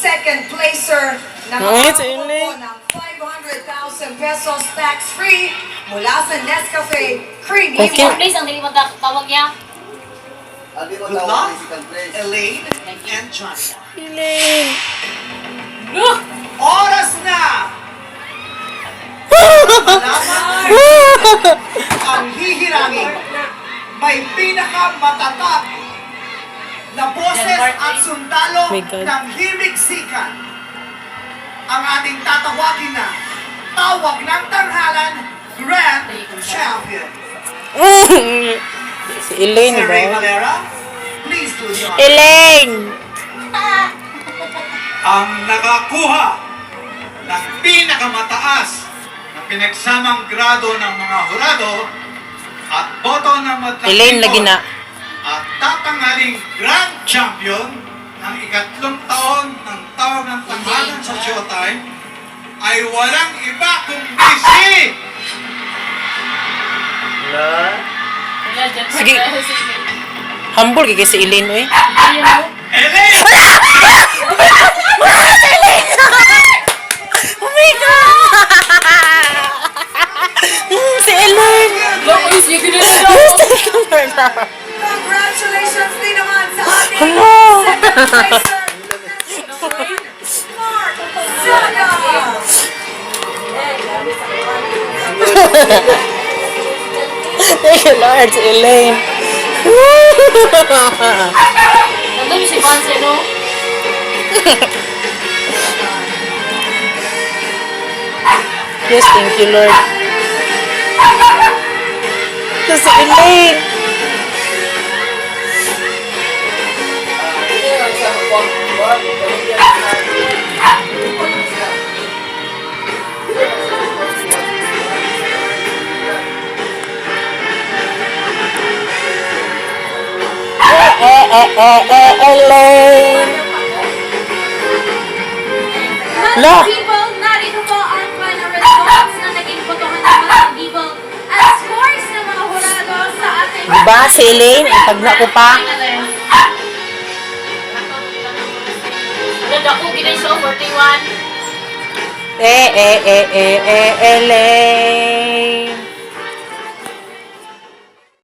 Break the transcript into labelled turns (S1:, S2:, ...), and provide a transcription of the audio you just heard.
S1: second placer na
S2: Ay,
S1: makakakuha
S2: sili.
S1: po ng 500,000 pesos tax-free mula sa Nescafe Creamy
S2: Thank you.
S3: Please, ang dili mo ta- tawag niya.
S4: Abi mo
S5: Good
S4: tawag
S5: luck. Elaine and John.
S2: Elaine.
S3: Look!
S5: Oras na! Malaman ang hihirangin. May pinakamatatag na boses at sundalo
S2: My God.
S5: Ng himiksikan. Ang ating tatawagin na Tawag ng Tanghalan Grand Champion.
S2: si Elaine
S5: Si Ray
S2: ba?
S5: Valera, please do the honor.
S2: Elaine!
S6: ang nakakuha ng pinakamataas na pinagsamang grado ng mga hurado at boto ng matlaking
S2: Elaine lagi na.
S6: at tatanghaling Grand Champion ng ikatlong taon ng tawag ng tanghalan Showtime ay walang iba kundi si
S3: Wala dyan.
S2: Sige. Humble kay si Elaine, oy.
S3: Ayun mo.
S6: Elaine!
S2: Oh my God! Si Elaine!
S3: Na
S1: Congratulations din naman sa ating
S2: Hello! Thank you, Lord, Elaine.
S3: Nandun si Vance, no?
S2: yes, thank you, Lord. Si Elaine. Eh, eh, Elaine. Look.
S7: narito po ang final results na naging botohan ng mga people at scores ng mga hurado sa ating
S2: Diba si Elaine? Ang tagna ko pa.
S3: Ano ako, ginay show, 41.
S2: Eh, eh, eh, eh, eh, Elaine.